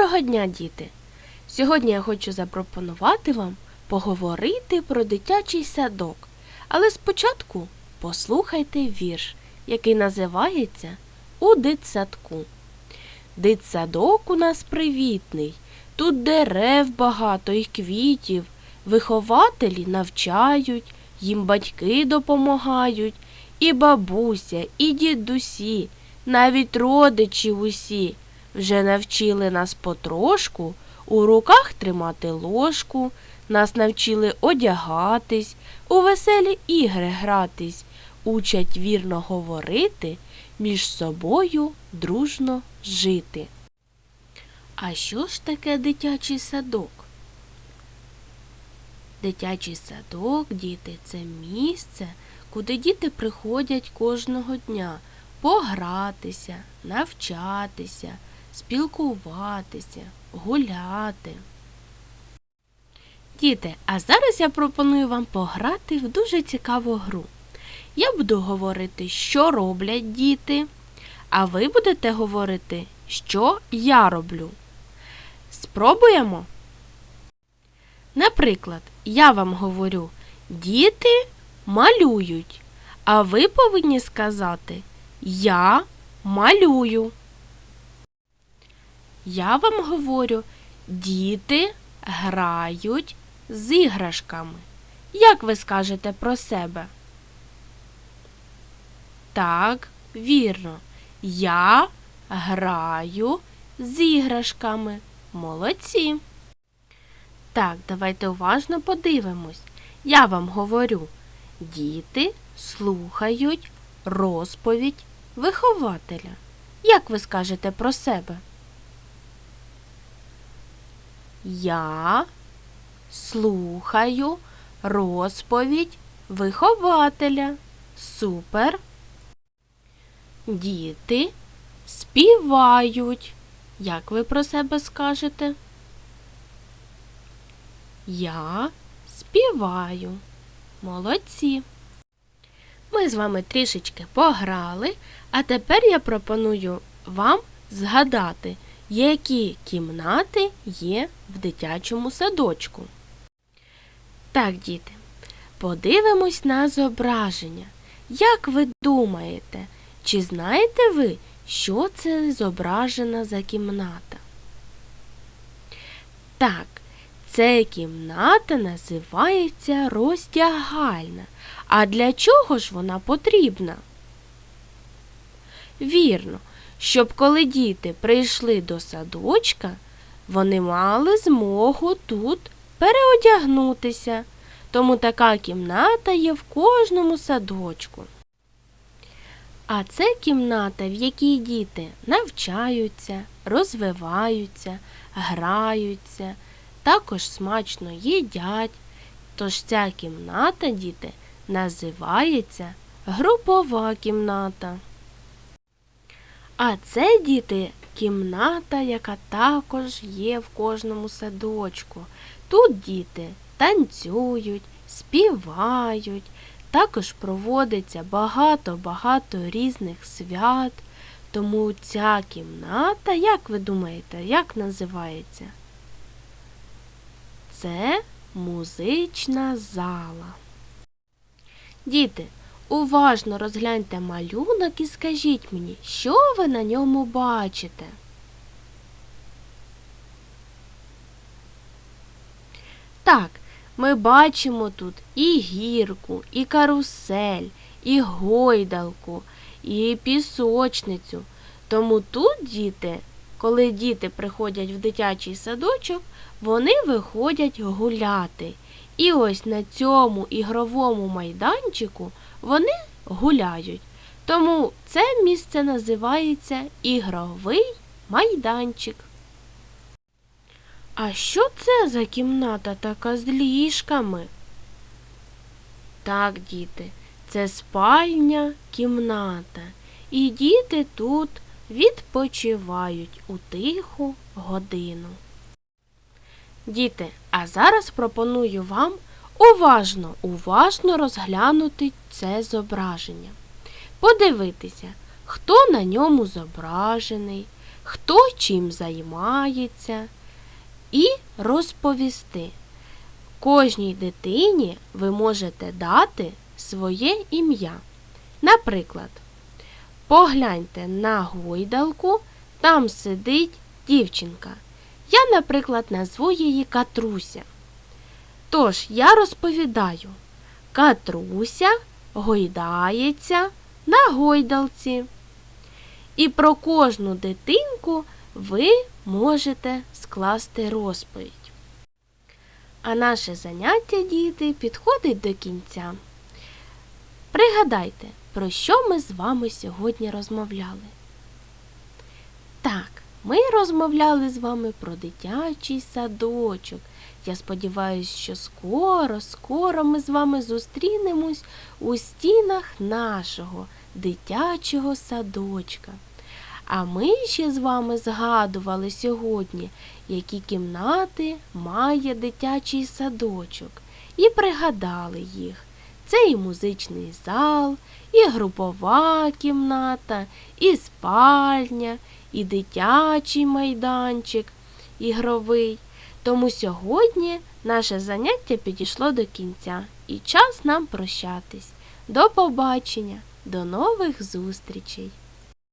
Доброго дня, діти! Сьогодні я хочу запропонувати вам поговорити про дитячий садок. Але спочатку послухайте вірш, який називається У дитсадку. Дитсадок у нас привітний, тут дерев багато і квітів, вихователі навчають, їм батьки допомагають, і бабуся, і дідусі, навіть родичі усі вже навчили нас потрошку у руках тримати ложку, нас навчили одягатись, у веселі ігри гратись, учать вірно говорити, між собою дружно жити. А що ж таке дитячий садок? Дитячий садок, діти, це місце, куди діти приходять кожного дня погратися, навчатися, спілкуватися, гуляти. Діти, а зараз я пропоную вам пограти в дуже цікаву гру. Я буду говорити, що роблять діти, а ви будете говорити, що я роблю. Спробуємо? Наприклад, я вам говорю, діти малюють, а ви повинні сказати Я малюю. Я вам говорю, діти грають з іграшками. Як ви скажете про себе? Так, вірно. Я граю з іграшками. Молодці. Так, давайте уважно подивимось. Я вам говорю, діти слухають розповідь вихователя. Як ви скажете про себе? Я слухаю розповідь вихователя. Супер. Діти співають. Як ви про себе скажете? Я співаю. Молодці. Ми з вами трішечки пограли, а тепер я пропоную вам згадати, які кімнати є в дитячому садочку. Так, діти, подивимось на зображення. Як ви думаєте, чи знаєте ви, що це зображена за кімната? Так, це кімната називається роздягальна. А для чого ж вона потрібна? Вірно, щоб коли діти прийшли до садочка, вони мали змогу тут переодягнутися, тому така кімната є в кожному садочку. А це кімната, в якій діти навчаються, розвиваються, граються, також смачно їдять. Тож ця кімната, діти, називається групова кімната. А це, діти, кімната, яка також є в кожному садочку. Тут діти танцюють, співають, також проводиться багато-багато різних свят. Тому ця кімната, як ви думаєте, як називається? Це музична зала. Діти, уважно розгляньте малюнок і скажіть мені, що ви на ньому бачите? Так, ми бачимо тут і гірку, і карусель, і гойдалку, і пісочницю. Тому тут діти, коли діти приходять в дитячий садочок, вони виходять гуляти. І ось на цьому ігровому майданчику вони гуляють. Тому це місце називається ігровий майданчик. А що це за кімната така з ліжками? Так, діти, це спальня кімната. І діти тут відпочивають у тиху годину. Діти, а зараз пропоную вам уважно, уважно розглянути це зображення. Подивитися, хто на ньому зображений, хто чим займається, і розповісти. Кожній дитині ви можете дати своє ім'я. Наприклад, погляньте на гойдалку, там сидить дівчинка. Я, наприклад, назву її Катруся. Тож я розповідаю, Катруся гойдається на гойдалці. І про кожну дитинку ви можете скласти розповідь. А наше заняття, діти, підходить до кінця. Пригадайте, про що ми з вами сьогодні розмовляли. Ми розмовляли з вами про дитячий садочок. Я сподіваюся, що скоро, скоро ми з вами зустрінемось у стінах нашого дитячого садочка. А ми ще з вами згадували сьогодні, які кімнати має дитячий садочок, і пригадали їх. Це і музичний зал, і групова кімната, і спальня, і дитячий майданчик ігровий. Тому сьогодні наше заняття підійшло до кінця і час нам прощатись. До побачення, до нових зустрічей!